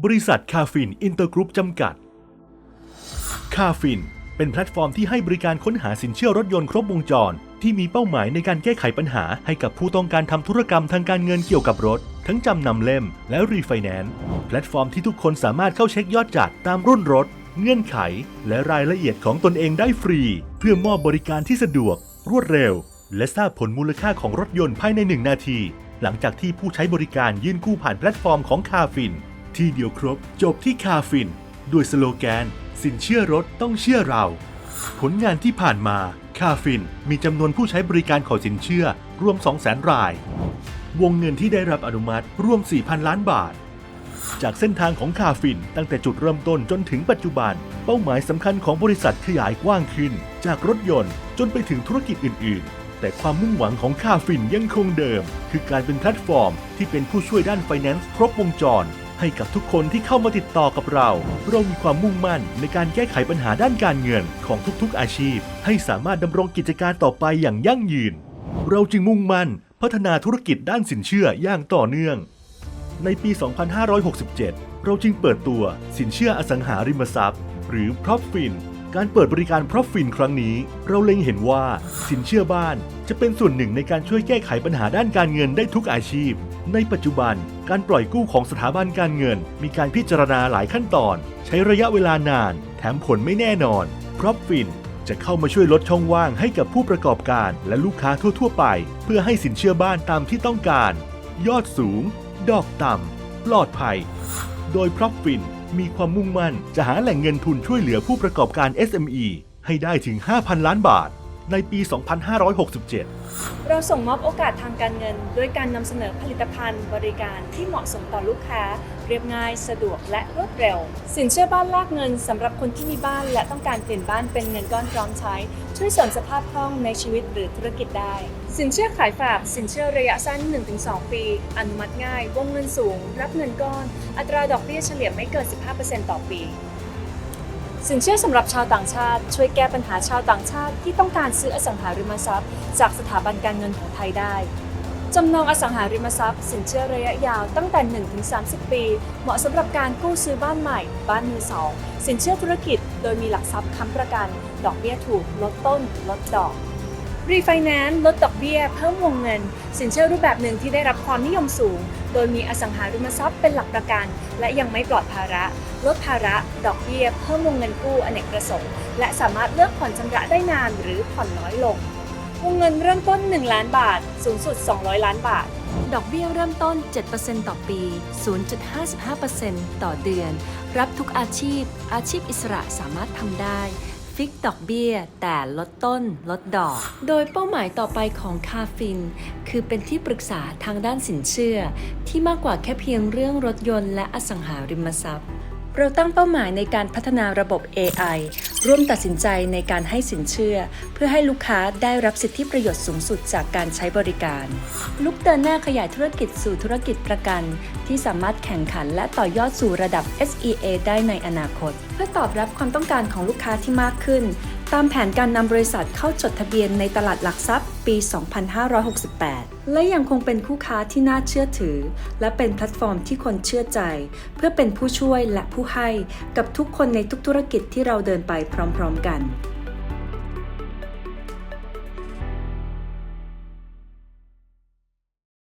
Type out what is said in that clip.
บริษัทคาฟินอินเตอร์กรุ๊ปจำกัด คาฟิน เป็นแพลตฟอร์มที่ให้บริการค้นหาสินเชื่อรถยนต์ครบวงจร ที่มีเป้าหมายในการแก้ไขปัญหาให้กับผู้ต้องการทำธุรกรรมทางการเงินเกี่ยวกับรถ ทั้งจำนำเล่มและรีไฟแนนซ์แพลตฟอร์มที่ทุกคนสามารถเข้าเช็คยอดจัดตามรุ่นรถ เงื่อนไข และรายละเอียดของตนเองได้ฟรี เพื่อมอบบริการที่สะดวก รวดเร็ว และทราบผลมูลค่าของรถยนต์ภายใน 1 นาที หลังจากที่ผู้ใช้บริการยื่นกู้ผ่านแพลตฟอร์มของคาฟิน ที่เดียวครบจบที่คาฟิน ด้วยสโลแกน สินเชื่อรถต้องเชื่อเรา ผลงานที่ผ่านมาคาฟินมีจำนวนผู้ใช้บริการขอสินเชื่อ รวม 200,000 ราย วงเงินที่ได้รับอนุมัติรวม 4,000 ล้านบาท จากเส้นทางของคาฟินตั้งแต่จุดเริ่มต้นจนถึงปัจจุบัน เป้าหมายสำคัญของบริษัทขยายกว้างขึ้น จากรถยนต์จนไปถึงธุรกิจอื่น ๆแต่ความมุ่งหวังของคาฟินยังคงเดิม คือการเป็นแพลตฟอร์มที่เป็นผู้ช่วยด้านไฟแนนซ์ครบวงจร ให้กับทุกคนที่เข้ามาติดต่อกับเรา เรามีความมุ่งมั่นในการแก้ไขปัญหาด้านการเงินของทุกๆอาชีพ ให้สามารถดำรงกิจการต่อไปอย่างยั่งยืน เราจึงมุ่งมั่นพัฒนาธุรกิจด้านสินเชื่ออย่างต่อเนื่อง ในปี 2567 เราจึงเปิดตัวสินเชื่ออสังหาริมทรัพย์ หรือ PropFin การเปิดบริการ PropFin ครั้งนี้ เราเล็งเห็นว่าสินเชื่อบ้านจะเป็นส่วนหนึ่งในการช่วยแก้ไขปัญหาด้านการเงินได้ทุกอาชีพ ในปัจจุบัน การปล่อยกู้ของสถาบันการเงิน มีการพิจารณาหลายขั้นตอน ใช้ระยะเวลานาน แถมผลไม่แน่นอน PropFin จะเข้ามาช่วยลดช่องว่างให้กับผู้ประกอบการ และลูกค้าทั่ว ๆ ไป เพื่อให้สินเชื่อบ้านตามที่ต้องการ ยอดสูง ดอกต่ำปลอดภัย โดย PropFin มีความมุ่งมั่น จะหาแหล่งเงินทุนช่วยเหลือผู้ประกอบการ SME ให้ได้ถึง 5,000 ล้านบาท ในปี 2567 เราส่งมอบโอกาสทางการเงิน ด้วยการนำเสนอผลิตภัณฑ์บริการที่เหมาะสมต่อลูกค้า เรียบง่าย สะดวกและรวดเร็ว สินเชื่อบ้านแลกเงินสำหรับคนที่มีบ้าน และต้องการเปลี่ยนบ้านเป็นเงินก้อนพร้อมใช้ ช่วยเสริมสภาพคล่องในชีวิตหรือธุรกิจได้ สินเชื่อขายฝาก สินเชื่อระยะสั้น 1-2 ปี อนุมัติง่ายวงเงินสูง รับเงินก้อน อัตราดอกเบี้ยเฉลี่ยไม่เกิน 15%ต่อปี สินเชื่อสำหรับชาวต่างชาติ ช่วยแก้ปัญหาชาวต่างชาติที่ต้องการซื้ออสังหาริมทรัพย์ จากสถาบันการเงินของไทยได้จำนองอสังหาริมทรัพย์ สินเชื่อระยะยาวตั้งแต่ 1-30 ปี เหมาะสำหรับการกู้ซื้อบ้านใหม่ บ้านมือสอง สินเชื่อธุรกิจ โดยมีหลักทรัพย์ค้ำประกัน ดอกเบี้ยถูก ลดต้น ลดดอก รีไฟแนนซ์ลดดอกเบี้ย เพิ่มวงเงิน สินเชื่อรูปแบบหนึ่งที่ได้รับความนิยมสูง โดยมีอสังหาริมทรัพย์เป็นหลักประกัน และยังไม่ปลอดภาระ ลดภาระดอกเบี้ย เพิ่มวงเงินกู้อเนกประสงค์ และสามารถเลือกผ่อนชำระได้นานหรือผ่อนน้อยลง วงเงินเริ่มต้น 1 ล้านบาท สูงสุด 200 ล้านบาท ดอกเบี้ยเริ่มต้น 7%ต่อปี 0.55%ต่อเดือน รับทุกอาชีพ อาชีพอิสระสามารถทำได้ ฟิกดอกเบี้ย แต่ลดต้นลดดอก โดยเป้าหมายต่อไปของคาฟิน คือเป็นที่ปรึกษาทางด้านสินเชื่อ ที่มากกว่าแค่เพียงเรื่องรถยนต์และอสังหาริมทรัพย์ เราตั้งเป้าหมายในการพัฒนาระบบ AI ร่วมตัดสินใจในการให้สินเชื่อ เพื่อให้ลูกค้าได้รับสิทธิประโยชน์สูงสุดจากการใช้บริการ ลุกเดินหน้าขยายธุรกิจสู่ธุรกิจประกัน ที่สามารถแข่งขันและต่อยอดสู่ระดับ SEA ได้ในอนาคต เพื่อตอบรับความต้องการของลูกค้าที่มากขึ้น ตามแผนการนำบริษัทเข้าจดทะเบียนในตลาดหลักทรัพย์ปี 2568 และยังคงเป็นคู่ค้าที่น่าเชื่อถือ และเป็นแพลตฟอร์มที่คนเชื่อใจ เพื่อเป็นผู้ช่วยและผู้ให้กับทุกคนในทุกธุรกิจที่เราเดินไปพร้อม ๆ กัน